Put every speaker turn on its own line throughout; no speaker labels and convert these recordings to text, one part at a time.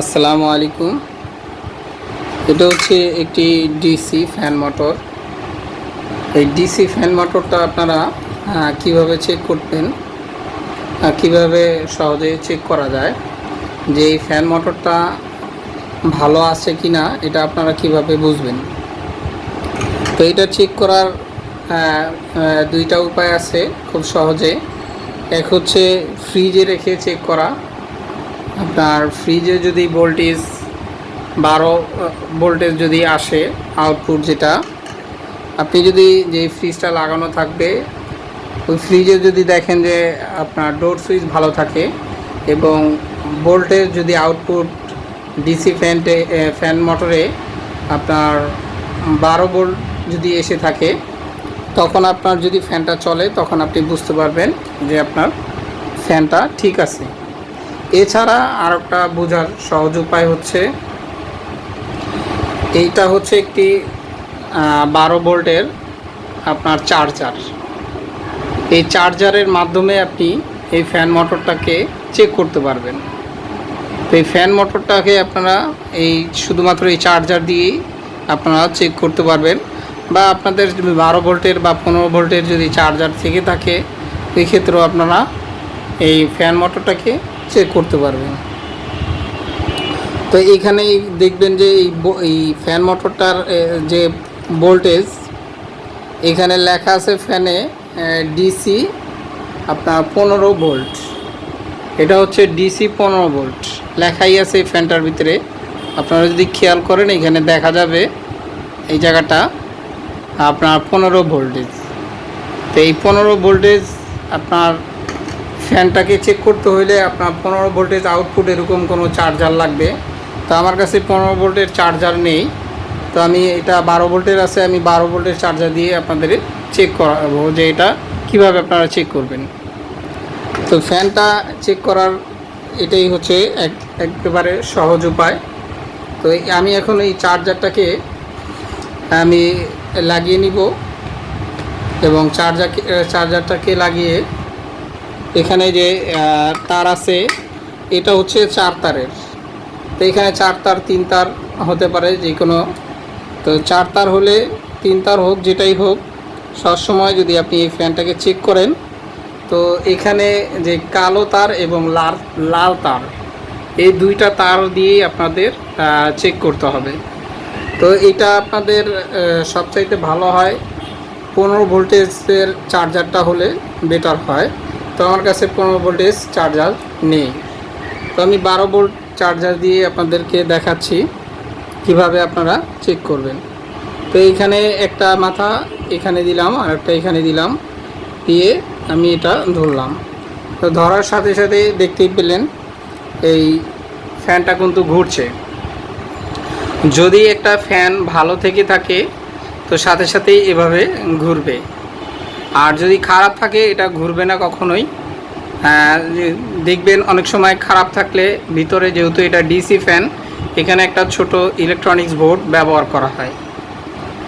আসসালামু আলাইকুম। এটা হচ্ছে একটি ডিসি ফ্যান মোটর। এই ডিসি ফ্যান মোটরটা আপনারা কীভাবে চেক করবেন কীভাবে সহজে চেক করা যায়, যে এই ফ্যান মোটরটা ভালো আছে কি না এটা আপনারা কীভাবে বুঝবেন। তো এটা চেক করার দুইটা উপায় আছে খুব সহজে। এক হচ্ছে ফ্রিজে রেখে চেক করা আপনার ফ্রিজে যদি ভোল্টেজ বারো ভোল্টেজ যদি আসে আউটপুট যেটা, আপনি যদি যে ফ্রিজটা লাগানো থাকবে, ওই ফ্রিজে যদি দেখেন যে আপনার ডোর সুইচ ভালো থাকে এবং ভোল্টেজ যদি আউটপুট ডিসি ফ্যানটে ফ্যান মোটরে আপনার বারো ভোল্ট যদি এসে থাকে, তখন আপনার যদি ফ্যানটা চলে, তখন আপনি বুঝতে পারবেন যে আপনার ফ্যানটা ঠিক আছে। এছাড়া আর একটা বোঝার সহজ উপায় হচ্ছে, এইটা হচ্ছে একটি বারো ভোল্টের আপনার চার্জার। এই চার্জারের মাধ্যমে আপনি এই ফ্যান মোটরটাকে চেক করতে পারবেন। তো এই ফ্যান মোটরটাকে আপনারা এই শুধুমাত্র এই চার্জার দিয়েই আপনারা চেক করতে পারবেন বা আপনাদের বারো ভোল্টের বা পনেরো ভোল্টের যদি চার্জার থেকে থাকে এই ক্ষেত্রেও আপনারা এই ফ্যান মোটরটাকে চেক করতে পারবেন তো এইখানেই দেখবেন যে এই এই ফ্যান মোটরটার যে ভোল্টেজ এখানে লেখা আছে ফ্যানে ডিসি আপনার পনেরো ভোল্ট এটা হচ্ছে ডিসি পনেরো ভোল্ট লেখাই আছে এই ফ্যানটার ভিতরে। আপনারা যদি খেয়াল করেন, এখানে দেখা যাবে এই জায়গাটা, আপনার পনেরো ভোল্টেজ তো এই পনেরো ভোল্টেজ আপনার ফ্যানটাকে চেক করতে হলে আপনার পনেরো ভোল্টেজ আউটপুট এরকম কোনো চার্জার লাগবে। তো আমার কাছে পনেরো ভোল্টের চার্জার নেই। তো আমি এটা বারো ভোল্টের আছে, আমি বারো ভোল্টের চার্জার দিয়ে আপনাদের চেক করাবো যে এটা কীভাবে আপনারা চেক করবেন। তো ফ্যানটা চেক করার এটাই হচ্ছে এক, একেবারে সহজ উপায়। তো আমি এখন এই চার্জারটাকে আমি লাগিয়ে নিব এবং চার্জার চার্জারটাকে লাগিয়ে এখানে যে তার আছে, এটা হচ্ছে চার তারের। তো এখানে চার তার, তিন তার হতে পারে যে কোনো। তো চার তার হলে তিন তার হোক, যেটাই হোক, সবসময় যদি আপনি এই ফ্যানটাকে চেক করেন, তো এখানে যে কালো তার এবং লাল লাল তার, এই দুইটা তার দিয়েই আপনাদের চেক করতে হবে। তো এটা আপনাদের সবচাইতে ভালো হয়। পনেরো ভোল্টেজের চার্জারটা হলে বেটার হয়। তো আমার কাছে পনেরো ভোল্টেজ চার্জার নেই। তো আমি বারো ভোল্ট চার্জার দিয়ে আপনাদেরকে দেখাচ্ছি কীভাবে আপনারা চেক করবেন। তো এইখানে একটা মাথা, এখানে দিলাম, আর একটা এখানে দিলাম, দিয়ে আমি এটা ধরলাম। তো ধরার সাথে সাথে দেখতেই পেলেন, এই ফ্যানটা কিন্তু ঘুরছে। যদি একটা ফ্যান ভালো থেকে থাকে, তো সাথে সাথেই এভাবে ঘুরবে। আর যদি খারাপ থাকে এটা ঘুরবে না কখনোই। হ্যাঁ, দেখবেন অনেক সময় খারাপ থাকলে ভিতরে যেহেতু এটা ডিসি ফ্যান এখানে একটা ছোট ইলেকট্রনিক্স বোর্ড ব্যবহার করা হয়।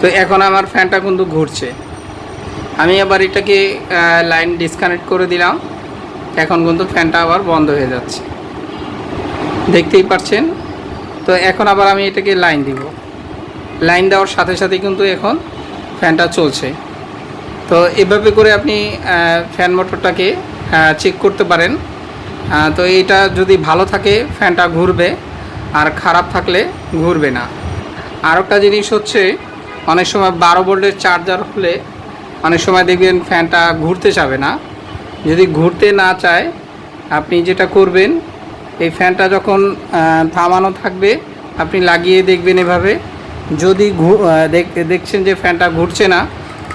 তো এখন আমার ফ্যানটা কিন্তু ঘুরছে। আমি আবার এটাকে লাইন ডিসকানেক্ট করে দিলাম। এখন কিন্তু ফ্যানটা আবার বন্ধ হয়ে যাচ্ছে। দেখতেই পাচ্ছেন? তো এখন আবার আমি এটাকে লাইন দিব। লাইন দেওয়ার সাথে সাথে কিন্তু এখন ফ্যানটা চলছে। তো এভাবে করে আপনি ফ্যান মোটরটাকে চেক করতে পারেন। তো এটা যদি ভালো থাকে ফ্যানটা ঘুরবে। আর খারাপ থাকলে ঘুরবে না। আর একটা জিনিস হচ্ছে, অনেক সময় বারো ভোল্টের চার্জার হলে অনেক সময় দেখবেন ফ্যানটা ঘুরতে চাবে না। যদি ঘুরতে না চায়, আপনি যেটা করবেন, এই ফ্যানটা যখন থামানো থাকবে, আপনি লাগিয়ে দেখবেন এভাবে। যদি দেখছেন যে ফ্যানটা ঘুরছে না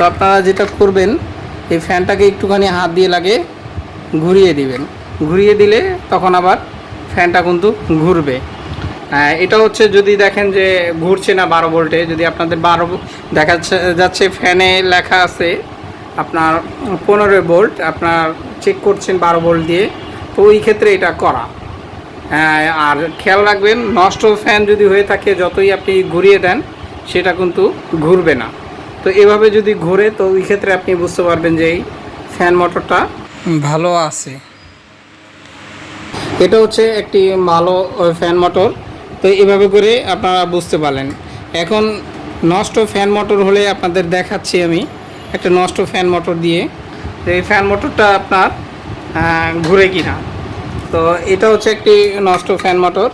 তো আপনারা যেটা করবেন এই ফ্যানটাকে একটুখানি হাত দিয়ে লাগে ঘুরিয়ে দিবেন। ঘুরিয়ে দিলে তখন আবার ফ্যানটা কিন্তু ঘুরবে। এটা হচ্ছে যদি দেখেন যে ঘুরছে না বারো ভোল্টে যদি আপনাদের বারো দেখা যাচ্ছে- যাচ্ছে ফ্যানে লেখা আছে আপনার পনেরো ভোল্ট আপনার চেক করছেন বারো ভোল্ট দিয়ে তো ওই ক্ষেত্রে এটা করা। হ্যাঁ, আর খেয়াল রাখবেন নষ্ট ফ্যান যদি হয়ে থাকে যতই আপনি ঘুরিয়ে দেন সেটা কিন্তু ঘুরবে না। তো এভাবে যদি ঘুরে, তো ওই ক্ষেত্রে আপনি বুঝতে পারবেন যে এই ফ্যান মোটরটা ভালো আছে। এটা হচ্ছে একটি ভালো ফ্যান মোটর। তো এভাবে করে আপনারা বুঝতে পারলেন। এখন নষ্ট ফ্যান মোটর হলে আপনাদের দেখাচ্ছি আমি একটা নষ্ট ফ্যান মোটর দিয়ে। এই ফ্যান মোটরটা আপনার ঘুরে কিনা। তো এটা হচ্ছে একটি নষ্ট ফ্যান মোটর।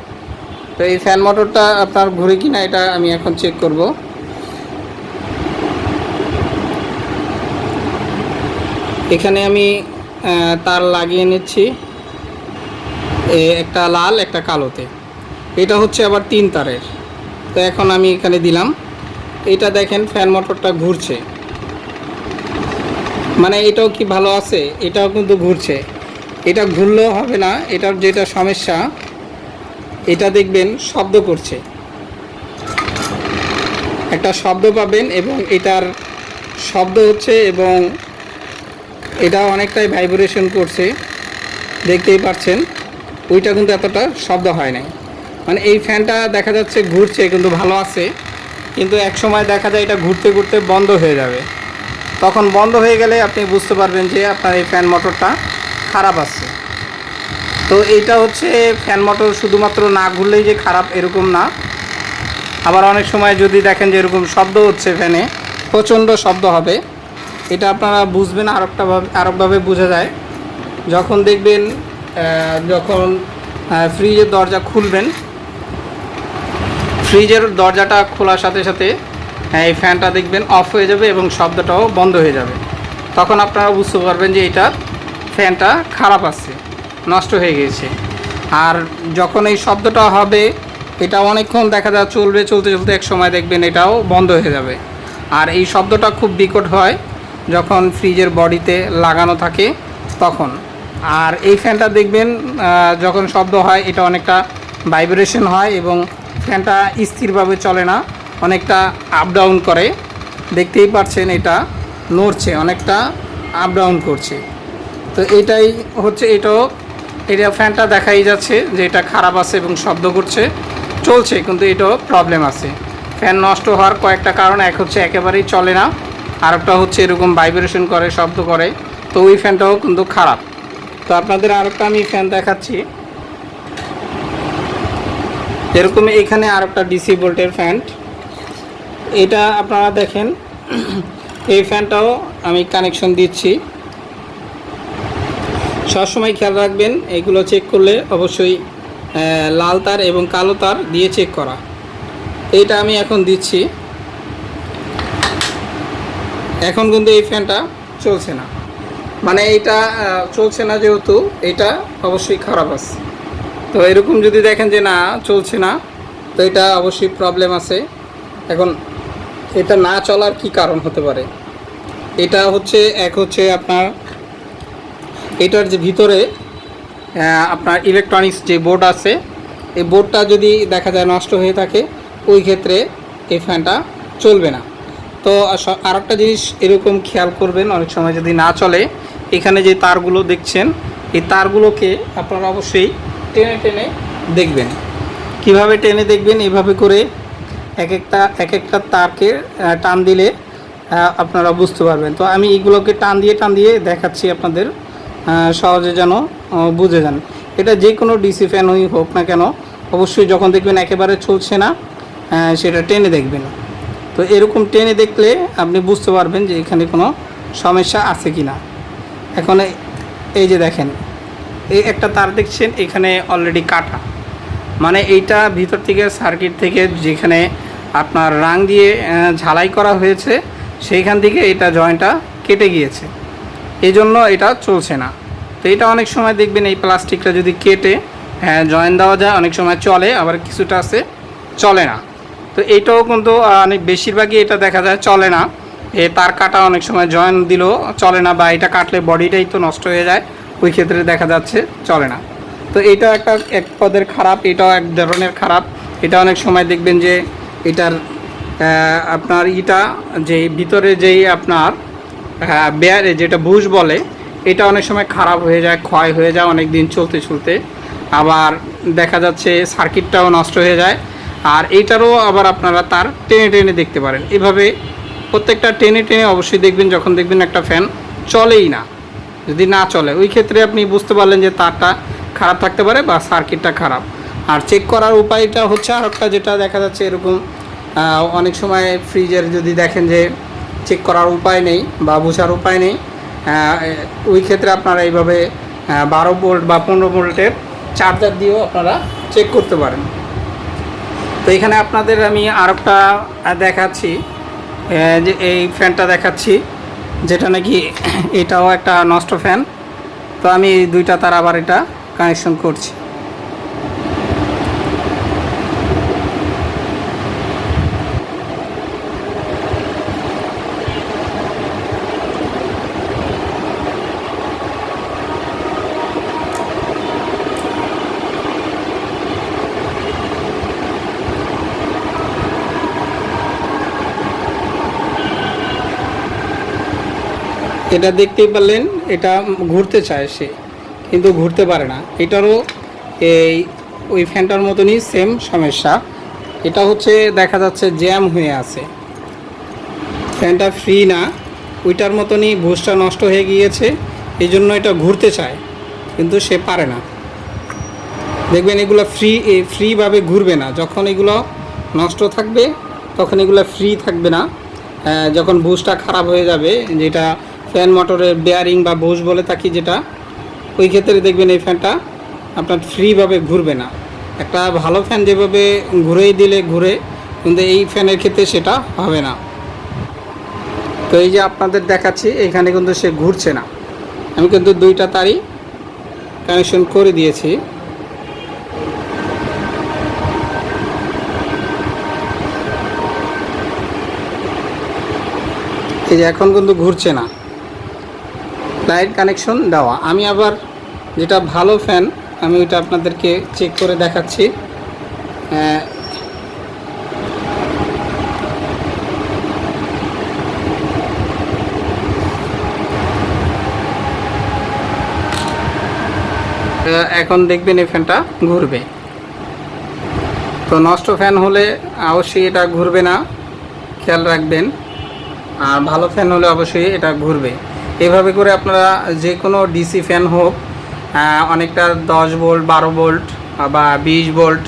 তো এই ফ্যান মোটরটা আপনার ঘুরে কিনা, এটা আমি এখন চেক করব। এখানে আমি তার লাগিয়ে নিচ্ছি। একটা লাল, একটা কালোতে। এটা হচ্ছে আবার তিন তারের। তো এখন আমি এখানে দিলাম। এটা দেখেন, ফ্যান মোটরটা ঘুরছে। মানে এটাও কি ভালো আছে? এটাও কিন্তু ঘুরছে। এটা ঘুরলেও হবে না। এটার যেটা সমস্যা, এটা দেখবেন শব্দ করছে। একটা শব্দ পাবেন এবং এটার শব্দ হচ্ছে এবং এটা অনেকটাই ভাইব্রেশন করছে। দেখতেই পাচ্ছেন, ওইটা কিন্তু এতটা শব্দ হয় নাই। মানে এই ফ্যানটা দেখা যাচ্ছে ঘুরছে, কিন্তু ভালো আছে। কিন্তু এক সময় দেখা যায় এটা ঘুরতে ঘুরতে বন্ধ হয়ে যাবে। তখন বন্ধ হয়ে গেলে আপনি বুঝতে পারবেন যে আপনার এই ফ্যান মোটরটা খারাপ আছে। তো এইটা হচ্ছে ফ্যান মোটর শুধুমাত্র না ঘুরলেই যে খারাপ এরকম না। আবার অনেক সময় যদি দেখেন যে এরকম শব্দ হচ্ছে ফ্যানে প্রচণ্ড শব্দ হবে। এটা আপনারা বুঝবেন আরেকটাভাবে আরেকভাবে বোঝা যায়। যখন দেখবেন যখন ফ্রিজের দরজা খুলবেন, ফ্রিজের দরজাটা খোলার সাথে সাথে এই ফ্যানটা দেখবেন অফ হয়ে যাবে এবং শব্দটাও বন্ধ হয়ে যাবে। তখন আপনারা বুঝতে পারবেন যে এটার ফ্যানটা খারাপ আছে, নষ্ট হয়ে গিয়েছে। আর যখন এই শব্দটা হবে, এটা অনেকক্ষণ দেখা যায় চলবে, চলতে চলতে এক সময় দেখবেন এটাও বন্ধ হয়ে যাবে। আর এই শব্দটা খুব বিকট হয় যখন ফ্রিজের বডিতে লাগানো থাকে তখন। আর এই ফ্যানটা দেখবেন যখন শব্দ হয়, এটা অনেকটা ভাইব্রেশন হয় এবং ফ্যানটা স্থিরভাবে চলে না, অনেকটা আপ ডাউন করে। দেখতেই পাচ্ছেন এটা নড়ছে, অনেকটা আপ ডাউন করছে। তো এটাই হচ্ছে, এটাও, এটা ফ্যানটা দেখাই যাচ্ছে যে এটা খারাপ আছে এবং শব্দ করছে। চলছে, কিন্তু এটাও প্রবলেম আছে। ফ্যান নষ্ট হওয়ার কয়েকটা কারণ, এক হচ্ছে একেবারেই চলে না আর একটা হচ্ছে এরকম ভাইব্রেশন করে, শব্দ করে। তো ওই ফ্যানটাও কিন্তু খারাপ। তো আপনাদের আরেকটা আমি ফ্যান দেখাচ্ছি। এরকম এখানে আরেকটা ডিসি ভোল্টের ফ্যান এটা আপনারা দেখেন। এই ফ্যানটাও আমি কানেকশন দিচ্ছি। সবসময় খেয়াল রাখবেন, এগুলো চেক করলে অবশ্যই লাল তার এবং কালো তার দিয়ে চেক করা। এইটা আমি এখন দিচ্ছি। এখন কিন্তু এই ফ্যানটা চলছে না। মানে এইটা চলছে না যেহেতু এটা অবশ্যই খারাপ আছে। তো এরকম যদি দেখেন যে না, চলছে না, তো এটা অবশ্যই প্রবলেম আছে। এখন এটা না চলার কি কারণ হতে পারে? এটা হচ্ছে, এক হচ্ছে আপনার, এটার যে ভিতরে আপনার ইলেকট্রনিক্স যে বোর্ড আছে, এই বোর্ডটা যদি দেখা যায় নষ্ট হয়ে থাকে, ওই ক্ষেত্রে এই ফ্যানটা চলবে না। তো আর একটা জিনিস এরকম খেয়াল করবেন, অনেক সময় যদি না চলে, এখানে যে তারগুলো দেখছেন, এই তারগুলোকে আপনারা অবশ্যই টেনে টেনে দেখবেন। কীভাবে টেনে দেখবেন? এভাবে করে এক একটা এক একটা তারকে টান দিলে আপনারা বুঝতে পারবেন। তো আমি এইগুলোকে টান দিয়ে টান দিয়ে দেখাচ্ছি আপনাদের সহজে যেন বুঝে যান। এটা যে কোনো ডিসি ফ্যানই হোক না কেন, অবশ্যই যখন দেখবেন একেবারে চলছে না সেটা টেনে দেখবেন। তো এরকম টেনে দেখলে আপনি বুঝতে পারবেন যে এখানে কোনো সমস্যা আছে কি না এখন এই- যে দেখেন, এই একটা তার দেখছেন, এখানে অলরেডি কাটা। মানে এইটা ভিতর থেকে সার্কিট থেকে যেখানে আপনার রাং দিয়ে ঝালাই করা হয়েছে, সেইখান থেকে এটা জয়েন্টটা কেটে গিয়েছে। এই জন্য এটা চলছে না। তো এটা অনেক সময় দেখবেন এই প্লাস্টিকটা যদি কেটে হ্যাঁ জয়েন দেওয়া যায়, অনেক সময় চলে, আবার কিছুটা আছে, চলে না। তো এইটাও কিন্তু অনেক বেশিরভাগই এটা দেখা যায় চলে না। এ, তার কাটা অনেক সময় জয়েন দিলেও চলে না বা এটা কাটলে বডিটাই তো নষ্ট হয়ে যায়, ওই ক্ষেত্রে দেখা যাচ্ছে চলে না। তো এটা একটা, এক পদের খারাপ, এটাও এক ধরনের খারাপ। এটা অনেক সময় দেখবেন যে এটার আপনার ইটা যে ভিতরে যেই আপনার বেয়ারে যেটা বুশ বলে, এটা অনেক সময় খারাপ হয়ে যায়, ক্ষয় হয়ে যায় অনেক দিন চলতে চলতে। আবার দেখা যাচ্ছে সার্কিটটাও নষ্ট হয়ে যায় আর এইটারও আবার আপনারা তার টেনে টেনে দেখতে পারেন। এভাবে প্রত্যেকটা টেনে টেনে অবশ্যই দেখবেন যখন দেখবেন একটা ফ্যান চলেই না। যদি না চলে, ওই ক্ষেত্রে আপনি বুঝতে পারলেন যে তারটা খারাপ থাকতে পারে বা সার্কিটটা খারাপ। আর চেক করার উপায়টা হচ্ছে আর একটা যেটা দেখা যাচ্ছে এরকম অনেক সময় ফ্রিজের যদি দেখেন যে চেক করার উপায় নেই বা বোঝার উপায় নেই ওই ক্ষেত্রে আপনারা এইভাবে বারো ভোল্ট বা পনেরো ভোল্টের চার্জার দিয়েও আপনারা চেক করতে পারেন। তো এখানে আপনাদের আমি আর একটা দেখাচ্ছি যে এই ফ্যানটা দেখাচ্ছি, যেটা নাকি এটাও একটা নষ্ট ফ্যান। তো আমি দুইটা তার আবার এটা কানেকশন করছি। এটা দেখতেই পারলেন, এটা ঘুরতে চায় সে, কিন্তু ঘুরতে পারে না। এটারও এই ওই ফ্যানটার মতনই সেম সমস্যা। এটা হচ্ছে দেখা যাচ্ছে জ্যাম হয়ে আছে। ফ্যানটা ফ্রি না, ওইটার মতনই ভুসটা নষ্ট হয়ে গিয়েছে, এই জন্য এটা ঘুরতে চায়, কিন্তু সে পারে না। দেখবেন এগুলো ফ্রি ফ্রিভাবে ঘুরবে না। যখন এগুলো নষ্ট থাকবে, তখন এগুলো ফ্রি থাকবে না। যখন বুশটা খারাপ হয়ে যাবে, যেটা ফ্যান মোটরের বেয়ারিং বা বুশ বলে থাকি যেটা? ওই ক্ষেত্রে দেখবেন এই ফ্যানটা আপনার ফ্রিভাবে ঘুরবে না। একটা ভালো ফ্যান যেভাবে ঘুরেই দিলে ঘুরে, কিন্তু এই ফ্যানের ক্ষেত্রে সেটা হবে না। তো এই যে আপনাদের দেখাচ্ছি, এখানে কিন্তু সে ঘুরছে না। আমি কিন্তু দুইটা তারই কানেকশন করে দিয়েছি। এই যে এখন কিন্তু ঘুরছে না। লাইট কানেকশন দেওয়া। আমি আবার যেটা ভালো ফ্যান আমি ওইটা আপনাদেরকে চেক করে দেখাচ্ছি। এখন দেখবেন এই ফ্যানটা ঘুরবে। তো নষ্ট ফ্যান হলে অবশ্যই এটা ঘুরবে না। খেয়াল রাখবেন। আর ভালো ফ্যান হলে অবশ্যই এটা ঘুরবে। এভাবে করে আপনারা যে কোনো ডিসি ফ্যান হোক অনেকটা দশ ভোল্ট বারো ভোল্ট বা বিশ ভোল্ট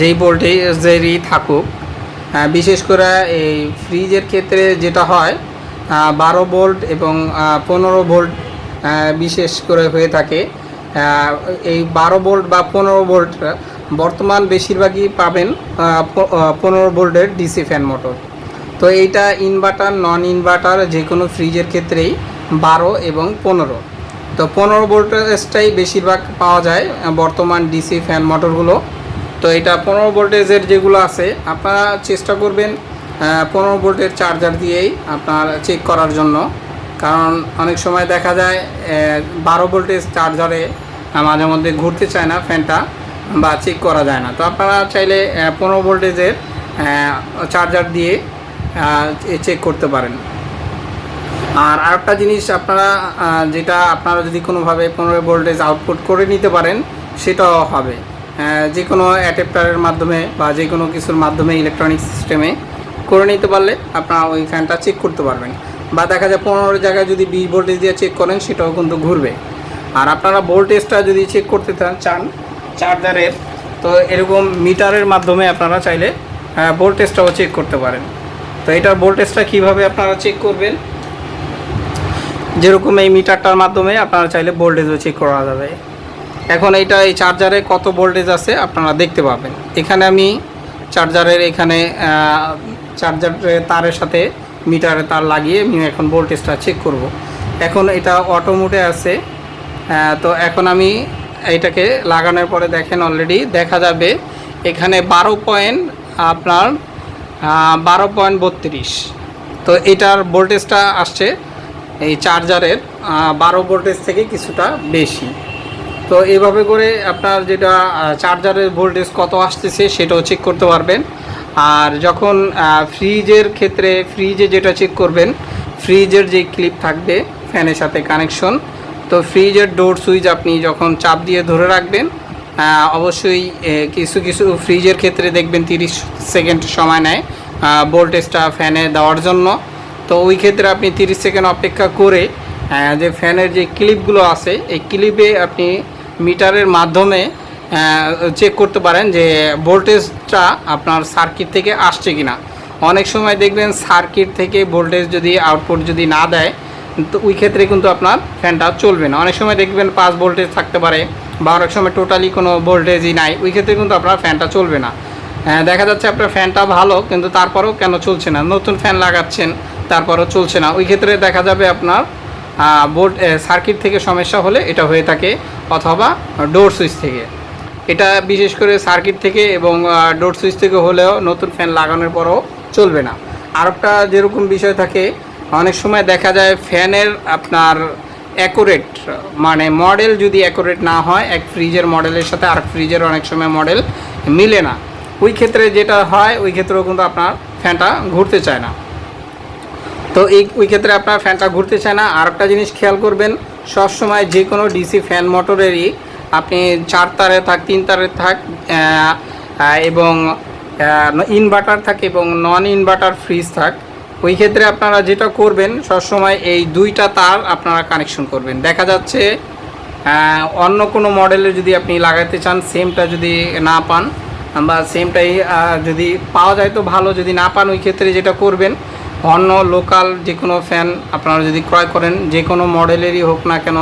যেই ভোল্টেজেরই থাকুক বিশেষ করে এই ফ্রিজের ক্ষেত্রে যেটা হয় বারো ভোল্ট এবং পনেরো ভোল্ট বিশেষ করে হয়ে থাকে। এই বারো ভোল্ট বা পনেরো ভোল্ট বর্তমান বেশিরভাগই পাবেন পনেরো ভোল্টের ডিসি ফ্যান মোটর তো এইটা ইনভার্টার নন ইনভার্টার যে কোনো ফ্রিজের ক্ষেত্রেই বারো এবং পনেরো। তো পনেরো ভোল্টেজটাই বেশিরভাগ পাওয়া যায় বর্তমান ডিসি ফ্যান মোটরগুলো তো এটা পনেরো ভোল্টেজের যেগুলো আছে, আপনারা চেষ্টা করবেন পনেরো ভোল্টের চার্জার দিয়েই আপনার চেক করার জন্য। কারণ অনেক সময় দেখা যায় বারো ভোল্টেজ চার্জারে মাঝে মধ্যে ঘুরতে চায় না ফ্যানটা বা চেক করা যায় না। তো আপনারা চাইলে পনেরো ভোল্টেজের চার্জার দিয়ে চেক করতে পারেন। আর আরেকটা জিনিস আপনারা যেটা আপনারা যদি কোনোভাবে পনেরো ভোল্টেজ আউটপুট করে নিতে পারেন, সেটাও হবে। যে কোনো অ্যাডাপ্টারের মাধ্যমে বা যে কোনো কিছুর মাধ্যমে ইলেকট্রনিক সিস্টেমে করে নিতে পারলে আপনারা ওই ফ্যানটা চেক করতে পারবেন। বা দেখা যায় পনেরো জায়গায় যদি বিশ ভোল্টেজ দিয়ে চেক করেন, সেটাও কিন্তু ঘুরবে। আর আপনারা ভোল্টেজটা যদি চেক করতে চান- চান চার্জারের তো এরকম মিটারের মাধ্যমে আপনারা চাইলে ভোল্টেজটাও চেক করতে পারেন। তো এটার ভোল্টেজটা কীভাবে আপনারা চেক করবেন? যেরকম এই মিটারটার মাধ্যমে আপনারা চাইলে ভোল্টেজও চেক করা যাবে। এখন এইটা এই চার্জারে কত ভোল্টেজ আছে আপনারা দেখতে পাবেন। এখানে আমি চার্জারের এখানে চার্জারের তারের সাথে মিটারে তার লাগিয়ে আমি এখন ভোল্টেজটা চেক করব। এখন এটা অটো মোডে আছে। তো এখন আমি এইটাকে লাগানোর পরে দেখেন অলরেডি দেখা যাবে। এখানে বারো পয়েন্ট আপনার বারো পয়েন্ট বত্রিশ। তো এটার ভোল্টেজটা আসছে এই চার্জারের বারো ভোল্টেজ থেকে কিছুটা বেশি। তো এইভাবে করে আপনার যেটা চার্জারের ভোল্টেজ কত আসতেছে সেটাও চেক করতে পারবেন। আর যখন ফ্রিজের ক্ষেত্রে ফ্রিজে যেটা চেক করবেন ফ্রিজের যে ক্লিপ থাকবে ফ্যানের সাথে কানেকশন তো ফ্রিজের ডোর সুইচ আপনি যখন চাপ দিয়ে ধরে রাখবেন অবশ্যই কিছু কিছু ফ্রিজের ক্ষেত্রে দেখবেন তিরিশ সেকেন্ড সময় নেয় ভোল্টেজটা ফ্যানে দেওয়ার জন্য। তো ওই ক্ষেত্রে আপনি তিরিশ সেকেন্ড অপেক্ষা করে যে ফ্যানের যে ক্লিপগুলো আছে, এই ক্লিপে আপনি মিটারের মাধ্যমে চেক করতে পারেন যে ভোল্টেজটা আপনার সার্কিট থেকে আসছে কি না অনেক সময় দেখবেন সার্কিট থেকে ভোল্টেজ যদি আউটপুট যদি না দেয় তো ওই ক্ষেত্রে কিন্তু আপনার ফ্যানটা চলবে না। অনেক সময় দেখবেন পাঁচ ভোল্টেজ থাকতে পারে বা অনেক সময় টোটালি কোনো ভোল্টেজই নাই। ওই ক্ষেত্রে কিন্তু আপনার ফ্যানটা চলবে না। দেখা যাচ্ছে আপনার ফ্যানটা ভালো, কিন্তু তারপরেও কেন চলছে না? নতুন ফ্যান লাগাচ্ছেন, তারপরও চলছে না। ওই ক্ষেত্রে দেখা যাবে আপনার বোর্ড সার্কিট থেকে সমস্যা হলে এটা হয়ে থাকে অথবা ডোর সুইচ থেকে। এটা বিশেষ করে সার্কিট থেকে এবং ডোর সুইচ থেকে হলেও নতুন ফ্যান লাগানোর পরও চলবে না। আরেকটা যেরকম বিষয় থাকে অনেক সময় দেখা যায় ফ্যানের আপনার অ্যাকুরেট মানে মডেল যদি অ্যাকুরেট না হয়, এক ফ্রিজের মডেলের সাথে আর ফ্রিজের অনেক সময় মডেল মিলে না। ওই ক্ষেত্রে যেটা হয়, ওই ক্ষেত্রেও কিন্তু আপনার ফ্যানটা ঘুরতে চায় না। তো এই, ওই ক্ষেত্রে আপনার ফ্যানটা ঘুরতে চায় না। আর একটা জিনিস খেয়াল করবেন, সবসময় যে কোনো ডিসি ফ্যান মোটরেরই আপনি চার তারে থাক, তিন তারে থাক এবং ইনভার্টার থাকে এবং নন ইনভার্টার ফ্রিজ থাক ওই ক্ষেত্রে আপনারা যেটা করবেন, সবসময় এই দুইটা তার আপনারা কানেকশন করবেন। দেখা যাচ্ছে অন্য কোনো মডেলে যদি আপনি লাগাতে চান সেমটা যদি না পান, বা সেমটাই যদি পাওয়া যায় তো ভালো, যদি না পান, ওই ক্ষেত্রে যেটা করবেন, অন্য লোকাল যে কোনো ফ্যান আপনারা যদি ক্রয় করেন যে কোনো মডেলেরই হোক না কেন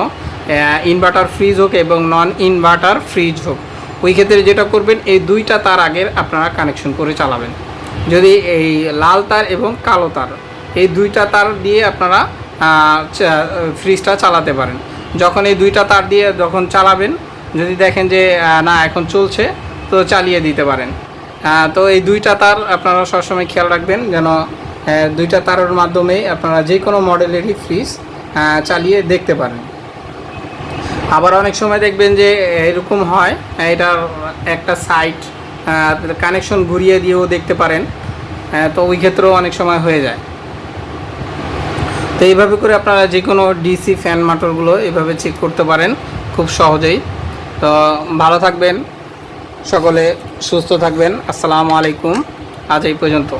ইনভার্টার ফ্রিজ হোক এবং নন ইনভার্টার ফ্রিজ হোক, ওই ক্ষেত্রে যেটা করবেন, এই দুইটা তার আগের আপনারা কানেকশন করে চালাবেন। যদি এই লাল তার এবং কালো তার, এই দুইটা তার দিয়ে আপনারা ফ্রিজটা চালাতে পারেন। যখন এই দুইটা তার দিয়ে যখন চালাবেন, যদি দেখেন যে না, এখন চলছে, তো চালিয়ে দিতে পারেন। তো এই দুইটা তার আপনারা সবসময় খেয়াল রাখবেন যেন দুইটা তারের মাধ্যমে আপনারা যে কোনো মডেলেরই ফ্রিজ চালিয়ে দেখতে পারেন। আবার অনেক সময় দেখবেন যে, এরকম হয় এটার একটা সাইট কানেকশন ঘুরিয়ে দিয়েও দেখতে পারেন। তো ওই ক্ষেত্রেও অনেক সময় হয়ে যায়। তো এইভাবে করে আপনারা যে কোনো ডিসি ফ্যান মাটরগুলো এভাবে চেক করতে পারেন খুব সহজেই। তো ভালো থাকবেন, সকলে সুস্থ থাকবেন। আসসালামু আলাইকুম। আজ এই পর্যন্ত।